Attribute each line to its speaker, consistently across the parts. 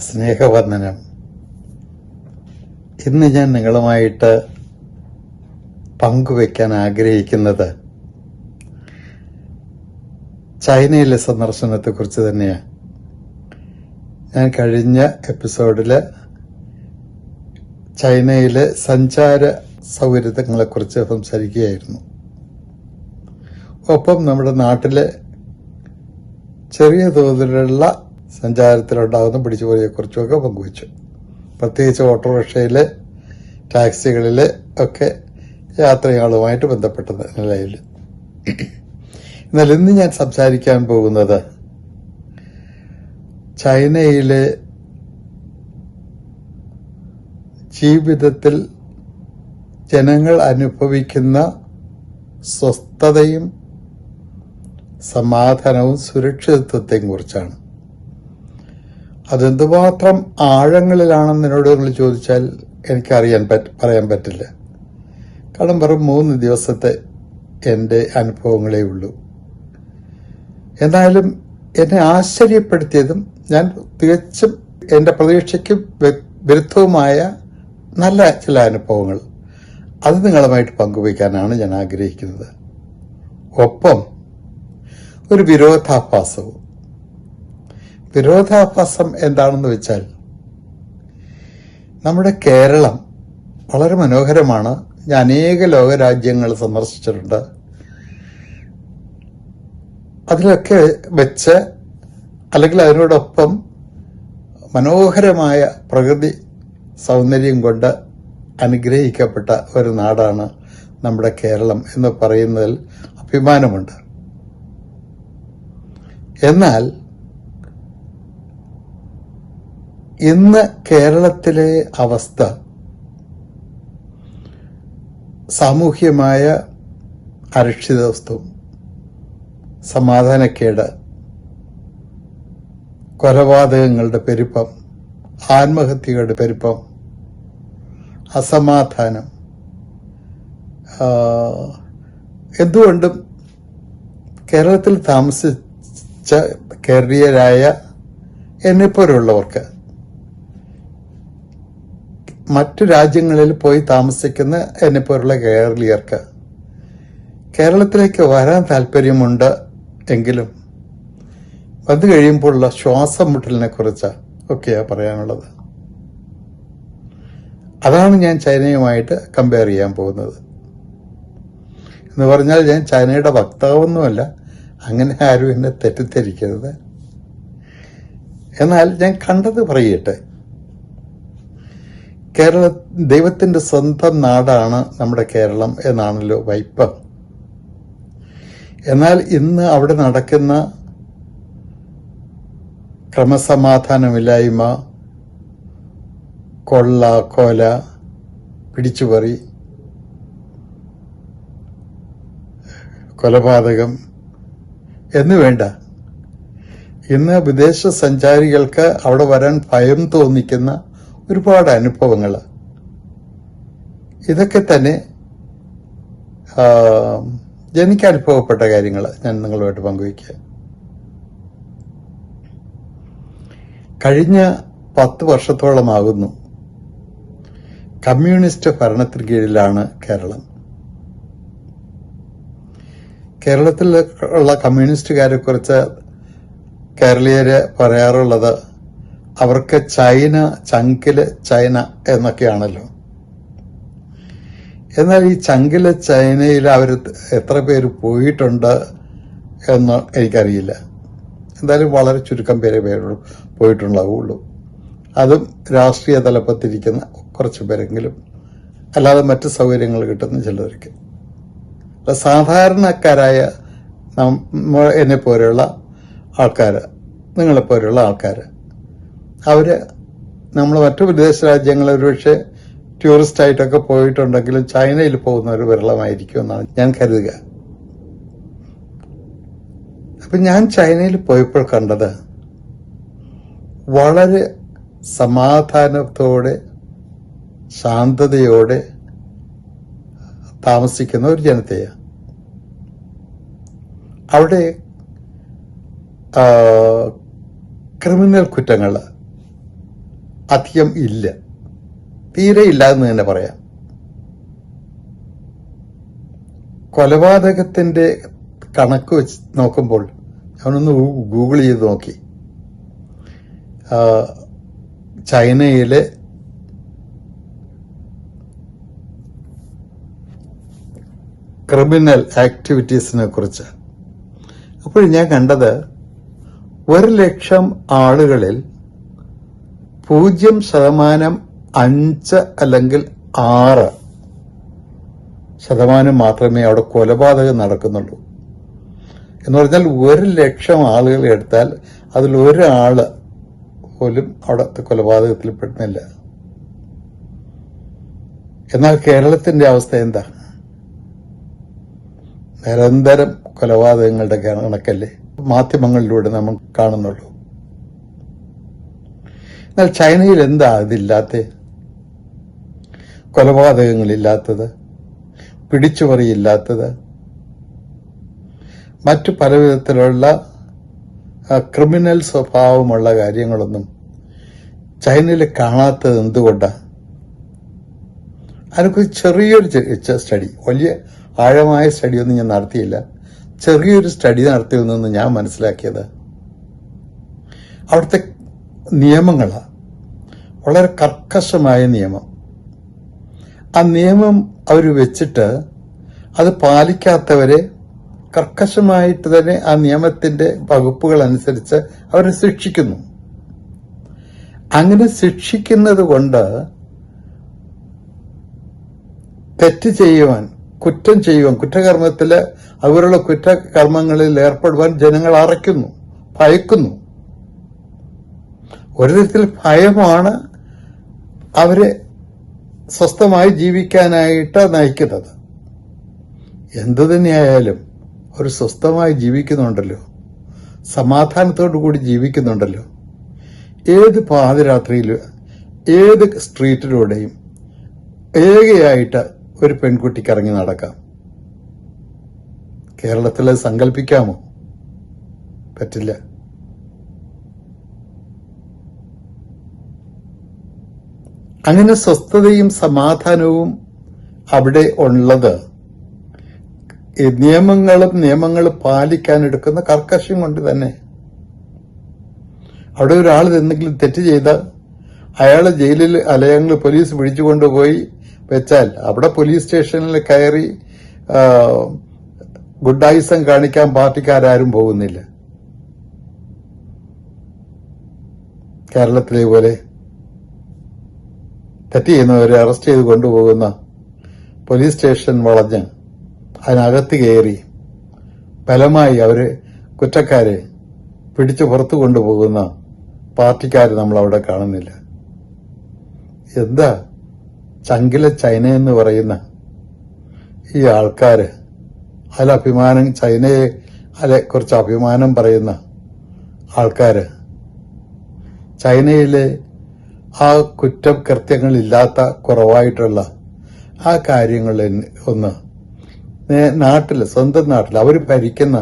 Speaker 1: സ്നേഹവന്ദനം. ഇന്ന് ഞാൻ നിങ്ങളുമായിട്ട് പങ്കുവെക്കാൻ ആഗ്രഹിക്കുന്നത് ചൈനയിലെ സന്ദർശനത്തെക്കുറിച്ച് തന്നെയാണ്. ഞാൻ കഴിഞ്ഞ എപ്പിസോഡിൽ ചൈനയിലെ സഞ്ചാര സൗകര്യങ്ങളെക്കുറിച്ച് സംസാരിക്കുകയായിരുന്നു. ഒപ്പം നമ്മുടെ നാട്ടിലെ ചെറിയ തോതിലുള്ള സഞ്ചാരത്തിലുണ്ടാകുന്ന പിടിച്ചുപറിയെക്കുറിച്ചുമൊക്കെ പങ്കുവച്ചു. പ്രത്യേകിച്ച് ഓട്ടോറിക്ഷയിൽ ടാക്സികളിൽ ഒക്കെ യാത്രകളുമായിട്ട് ബന്ധപ്പെട്ട നിലയിൽ. എന്നാൽ ഇന്ന് ഞാൻ സംസാരിക്കാൻ പോകുന്നത് ചൈനയിലെ ജീവിതത്തിൽ ജനങ്ങൾ അനുഭവിക്കുന്ന സ്വസ്ഥതയും സമാധാനവും സുരക്ഷിതത്വത്തെയും കുറിച്ചാണ്. അതെന്തുമാത്രം ആഴങ്ങളിലാണെന്ന് എന്നോട് നിങ്ങൾ ചോദിച്ചാൽ എനിക്കറിയാൻ പറ്റ പറയാൻ പറ്റില്ല. കാരണം വെറും മൂന്ന് ദിവസത്തെ എന്റെ അനുഭവങ്ങളേ ഉള്ളൂ. എന്നാലും എന്നെ ആശ്ചര്യപ്പെടുത്തിയതും ഞാൻ തികച്ചും എന്റെ പ്രതീക്ഷയ്ക്ക് വിരുദ്ധവുമായ നല്ല ചില അനുഭവങ്ങൾ. അത് നിങ്ങളുമായിട്ട് പങ്കുവയ്ക്കാനാണ് ഞാൻ ആഗ്രഹിക്കുന്നത്. ഒപ്പം ഒരു വിരോധാഭാസവും വിരോധാഭാസം എന്താണെന്ന് വെച്ചാൽ നമ്മുടെ കേരളം വളരെ മനോഹരമാണ്. ഞാൻ അനേക ലോകരാജ്യങ്ങൾ സന്ദർശിച്ചിട്ടുണ്ട്. അതിലൊക്കെ വെച്ച് അല്ലെങ്കിൽ അതിനോടൊപ്പം മനോഹരമായ പ്രകൃതി സൗന്ദര്യം കൊണ്ട് അനുഗ്രഹിക്കപ്പെട്ട ഒരു നാടാണ് നമ്മുടെ കേരളം എന്ന് പറയുന്നതിൽ അഭിമാനമുണ്ട്. എന്നാൽ ഇന്ന് കേരളത്തിലെ അവസ്ഥ സാമൂഹ്യമായ അരക്ഷിതത്വം സമാധാനക്കേട് കൊലപാതകങ്ങളുടെ പെരുപ്പം ആത്മഹത്യകളുടെ പെരുപ്പം അസമാധാനം എന്തുകൊണ്ടും കേരളത്തിൽ താമസിച്ച കേരളീയരായ എന്നെപ്പോലുള്ളവർക്ക് മറ്റു രാജ്യങ്ങളിൽ പോയി താമസിക്കുന്ന എന്നെപ്പോലുള്ള കേരളീയർക്ക് കേരളത്തിലേക്ക് വരാൻ താല്പര്യമുണ്ട് എങ്കിലും വന്നു കഴിയുമ്പോഴുള്ള ശ്വാസം മുട്ടലിനെ കുറിച്ച് ഒക്കെയാണ് പറയാനുള്ളത്. അതാണ് ഞാൻ ചൈനയുമായിട്ട് കമ്പയർ ചെയ്യാൻ പോകുന്നത്. എന്ന് പറഞ്ഞാൽ ഞാൻ ചൈനയുടെ വക്താവൊന്നുമല്ല അങ്ങനെ ആരും എന്നെ തെറ്റിദ്ധരിക്കരുത്. എന്നാൽ ഞാൻ കണ്ടത് പറയട്ടെ. കേരള ദൈവത്തിന്റെ സ്വന്തം നാടാണ് നമ്മുടെ കേരളം എന്നാണല്ലോ വൈപ്പം. എന്നാൽ ഇന്ന് അവിടെ നടക്കുന്ന ക്രമസമാധാനമില്ലായ്മ കൊള്ള കൊല പിടിച്ചുപറി കൊലപാതകം എന്ന് വേണ്ട. ഇന്ന് വിദേശ സഞ്ചാരികൾക്ക് അവിടെ വരാൻ ഭയം തോന്നിക്കുന്ന ഒരുപാട് അനുഭവങ്ങൾ. ഇതൊക്കെ തന്നെ എനിക്ക് അനുഭവപ്പെട്ട കാര്യങ്ങൾ ഞാൻ നിങ്ങളുമായിട്ട് പങ്കുവയ്ക്കുക. കഴിഞ്ഞ പത്ത് വർഷത്തോളമാകുന്നു കമ്മ്യൂണിസ്റ്റ് ഭരണത്തിന് കീഴിലാണ് കേരളം. കേരളത്തിൽ ഉള്ള കമ്മ്യൂണിസ്റ്റുകാരെ കുറിച്ച് കേരളീയര് പറയാറുള്ളത് അവർക്ക് ചൈന ചങ്കിൽ ചൈന എന്നൊക്കെയാണല്ലോ. എന്നാൽ ഈ ചങ്കിൽ ചൈനയിൽ അവർ എത്ര പേര് പോയിട്ടുണ്ട് എന്ന് എനിക്കറിയില്ല. എന്തായാലും വളരെ ചുരുക്കം പേരെ പേര് പോയിട്ടുണ്ടാവുള്ളൂ അതും രാഷ്ട്രീയ തലപ്പത്തിരിക്കുന്ന കുറച്ച് പേരെങ്കിലും. അല്ലാതെ മറ്റ് സൗകര്യങ്ങൾ കിട്ടുന്ന ചിലർക്ക് സാധാരണക്കാരായ നമ്മ എന്നെ പോലെയുള്ള ആൾക്കാർ നിങ്ങളെപ്പോലെയുള്ള ആൾക്കാർ അവർ നമ്മൾ മറ്റു വിദേശ രാജ്യങ്ങൾ ഒരുപക്ഷെ ടൂറിസ്റ്റ് ആയിട്ടൊക്കെ പോയിട്ടുണ്ടെങ്കിലും ചൈനയിൽ പോകുന്ന ഒരു വിരളമായിരിക്കും എന്നാണ് ഞാൻ കരുതുക. അപ്പം ഞാൻ ചൈനയിൽ പോയപ്പോൾ കണ്ടത് വളരെ സമാധാനത്തോടെ ശാന്തതയോടെ താമസിക്കുന്ന ഒരു ജനതയാണ്. അവിടെ ക്രിമിനൽ കുറ്റങ്ങൾ അധികം ഇല്ല. തീരെ ഇല്ല എന്ന് തന്നെ പറയാം. കൊലപാതകത്തിന്റെ കണക്ക് വെച്ച് നോക്കുമ്പോൾ ഞാനൊന്ന് ഗൂഗിൾ ചെയ്ത് നോക്കി. ചൈനയിലെ ക്രിമിനൽ ആക്ടിവിറ്റീസിനെ കുറിച്ച് അപ്പോൾ ഞാൻ കണ്ടത് ഒരു ലക്ഷം ആളുകളിൽ പൂജ്യം ശതമാനം അഞ്ച് അല്ലെങ്കിൽ ആറ് ശതമാനം മാത്രമേ അവിടെ കൊലപാതകം നടക്കുന്നുള്ളൂ. എന്ന് പറഞ്ഞാൽ ഒരു ലക്ഷം ആളുകൾ എടുത്താൽ അതിൽ ഒരാൾ പോലും അവിടെ കൊലപാതകത്തിൽ പെടുന്നില്ല. എന്നാൽ കേരളത്തിന്റെ അവസ്ഥ എന്താ? നിരന്തരം കൊലപാതകങ്ങളുടെ കണക്കല്ലേ? മാധ്യമങ്ങളിലൂടെ നമ്മൾ കാണുന്നുള്ളൂ. എന്നാൽ ചൈനയിൽ എന്താ ഇതില്ലാത്ത കൊലപാതകങ്ങളില്ലാത്തത്? പിടിച്ചുപറിയില്ലാത്തത്? മറ്റു പല വിധത്തിലുള്ള ക്രിമിനൽ സ്വഭാവമുള്ള കാര്യങ്ങളൊന്നും ചൈനയിൽ കാണാത്തത് എന്തുകൊണ്ടാണ് അതിനെക്കുറിച്ച് ചെറിയൊരു സ്റ്റഡി വലിയ ആഴമായ സ്റ്റഡി ഒന്നും ഞാൻ നടത്തിയില്ല. ചെറിയൊരു സ്റ്റഡി നടത്തിയെന്നൊന്ന് ഞാൻ മനസ്സിലാക്കിയത് അവിടുത്തെ നിയമങ്ങളാണ് വളരെ കർക്കശമായ നിയമം. ആ നിയമം അവർ വെച്ചിട്ട് അത് പാലിക്കാത്തവരെ കർക്കശമായിട്ട് തന്നെ ആ നിയമത്തിന്റെ വകുപ്പുകൾ അനുസരിച്ച് അവരെ ശിക്ഷിക്കുന്നു. അങ്ങനെ ശിക്ഷിക്കുന്നത് കൊണ്ട് തെറ്റ് ചെയ്യുവാൻ കുറ്റം ചെയ്യുവാൻ കുറ്റകർമ്മത്തിൽ അവരുള്ള കുറ്റകർമ്മങ്ങളിൽ ഏർപ്പെടുവാൻ ജനങ്ങൾ അറയ്ക്കുന്നു ഭയക്കുന്നു. ഒരു തരത്തിൽ ഭയമാണ് അവരെ സ്വസ്ഥമായി ജീവിക്കാനായിട്ട് നയിക്കുന്നത്. എന്തു തന്നെയായാലും ഒരു സ്വസ്ഥമായി ജീവിക്കുന്നുണ്ടല്ലോ. സമാധാനത്തോടു കൂടി ജീവിക്കുന്നുണ്ടല്ലോ. ഏത് പാതിരാത്രിയിൽ ഏത് സ്ട്രീറ്റിലൂടെയും ഏകയായിട്ട് ഒരു പെൺകുട്ടിക്ക് ഇറങ്ങി നടക്കാം. കേരളത്തിൽ സങ്കല്പിക്കാമോ? പറ്റില്ല. അങ്ങനെ സ്വസ്ഥതയും സമാധാനവും അവിടെ ഉള്ളത്. നിയമങ്ങളും നിയമങ്ങൾ പാലിക്കാൻ എടുക്കുന്ന കർക്കശം കൊണ്ട് തന്നെ. അവിടെ ഒരാൾ എന്തെങ്കിലും തെറ്റ് ചെയ്ത അയാളെ ജയിലിൽ അലയങ്ങൾ പോലീസ് പിടിച്ചുകൊണ്ടുപോയി വെച്ചാൽ അവിടെ പോലീസ് സ്റ്റേഷനിൽ കയറി ഗുഡായിസം കാണിക്കാൻ പാർട്ടിക്കാരും പോകുന്നില്ല. കേരളത്തിലെ പോലെ. തെറ്റ് ചെയ്യുന്നവരെ അറസ്റ്റ് ചെയ്ത് കൊണ്ടുപോകുന്ന പോലീസ് സ്റ്റേഷൻ വളഞ്ഞ് അതിനകത്ത് കയറി ബലമായി അവർ കുറ്റക്കാരെ പിടിച്ചു പുറത്തു കൊണ്ടുപോകുന്ന പാർട്ടിക്കാർ നമ്മൾ അവിടെ കാണുന്നില്ല. എന്താ ചങ്കില ചൈന എന്ന് പറയുന്ന ഈ ആൾക്കാര് അതിൽ അഭിമാനം ചൈനയെ അല്ലെ കുറച്ച് അഭിമാനം പറയുന്ന ആൾക്കാര് ചൈനയിലെ ആ കുറ്റം കൃത്യങ്ങളില്ലാത്ത കുറവായിട്ടുള്ള ആ കാര്യങ്ങൾ ഒന്ന് നാട്ടിൽ സ്വന്തം നാട്ടിൽ അവർ ഭരിക്കുന്ന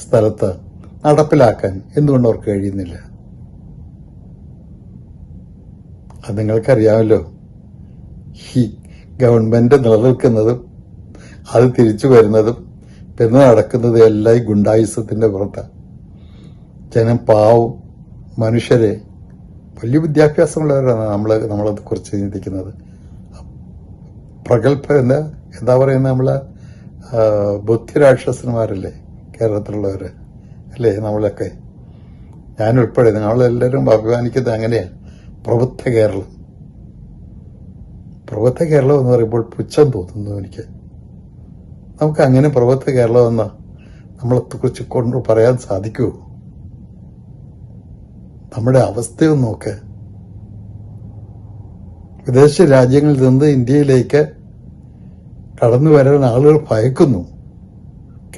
Speaker 1: സ്ഥലത്ത് നടപ്പിലാക്കാൻ എന്തുകൊണ്ട് അവർക്ക് കഴിയുന്നില്ല? അത് നിങ്ങൾക്കറിയാമല്ലോ. ഈ ഗവൺമെന്റ് നിലനിൽക്കുന്നതും അത് തിരിച്ചു വരുന്നതും പിന്നെ നടക്കുന്നതും എല്ലാം ഈ ഗുണ്ടായുസത്തിന്റെ പുറത്താണ് ജനം പാവം മനുഷ്യരെ വലിയ വിദ്യാഭ്യാസമുള്ളവരാണ് നമ്മൾ നമ്മളെ കുറച്ച് ചിന്തിക്കുന്നത്. പ്രഗത്ഭ എന്താ എന്താ പറയുന്നത് നമ്മൾ ബുദ്ധിരാക്ഷസന്മാരല്ലേ കേരളത്തിലുള്ളവർ അല്ലേ നമ്മളൊക്കെ? ഞാനുൾപ്പെടെ നമ്മളെല്ലാവരും അഭിമാനിക്കുന്നത് അങ്ങനെയാണ് പ്രബുദ്ധ കേരളം. പ്രബുദ്ധ കേരളം എന്ന് പറയുമ്പോൾ പുച്ഛം തോന്നുന്നു എനിക്ക്. നമുക്ക് അങ്ങനെ പ്രബുദ്ധ കേരളം എന്ന് നമ്മളെ കുറിച്ച് കൊണ്ട് പറയാൻ സാധിക്കുമോ നമ്മുടെ അവസ്ഥയൊന്ന് നോക്ക്. വിദേശ രാജ്യങ്ങളിൽ നിന്ന് ഇന്ത്യയിലേക്ക് കടന്നു വരാൻ ആളുകൾ ഭയക്കുന്നു.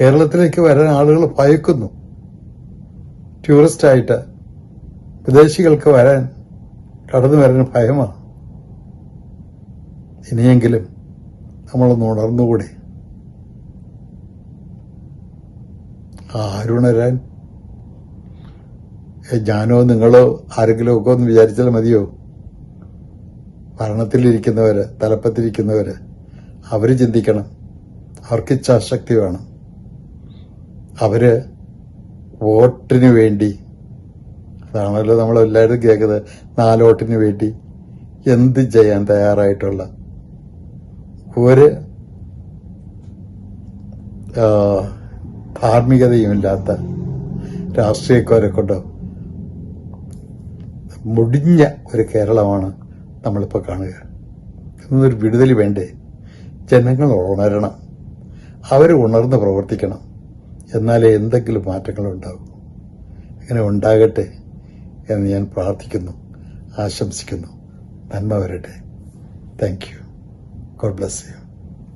Speaker 1: കേരളത്തിലേക്ക് വരാൻ ആളുകൾ ഭയക്കുന്നു. ടൂറിസ്റ്റായിട്ട് വിദേശികൾക്ക് വരാൻ കടന്നു വരാൻ ഭയമാണ്. ഇനിയെങ്കിലും നമ്മളൊന്ന് ഉണർന്നുകൂടി. ആ ഏ, ഞാനോ നിങ്ങളോ ആരെങ്കിലും ഒക്കെ ഒന്ന് വിചാരിച്ചാൽ മതിയോ? ഭരണത്തിലിരിക്കുന്നവര് തലപ്പത്തിരിക്കുന്നവര് അവർ ചിന്തിക്കണം. അവർക്ക് ഇച്ഛാശക്തി വേണം. അവർ വോട്ടിന് വേണ്ടി അതാണല്ലോ നമ്മൾ എല്ലാവരും കേൾക്കുന്നത് നാലോട്ടിന് വേണ്ടി എന്ത് ചെയ്യാൻ തയ്യാറായിട്ടുള്ള ഒരു ധാർമ്മികതയുമില്ലാത്ത രാഷ്ട്രീയക്കാരെ കൊണ്ട് മുടിഞ്ഞ ഒരു കേരളമാണ് നമ്മളിപ്പോൾ കാണുക. എന്നൊരു വിടുതൽ വേണ്ടേ? ജനങ്ങൾ ഉണരണം. അവർ ഉണർന്ന് പ്രവർത്തിക്കണം. എന്നാലേ എന്തെങ്കിലും മാറ്റങ്ങൾ ഉണ്ടാകൂ അങ്ങനെ ഉണ്ടാകട്ടെ എന്ന് ഞാൻ പ്രാർത്ഥിക്കുന്നു ആശംസിക്കുന്നു. നന്മ വരട്ടെ. Thank you God bless you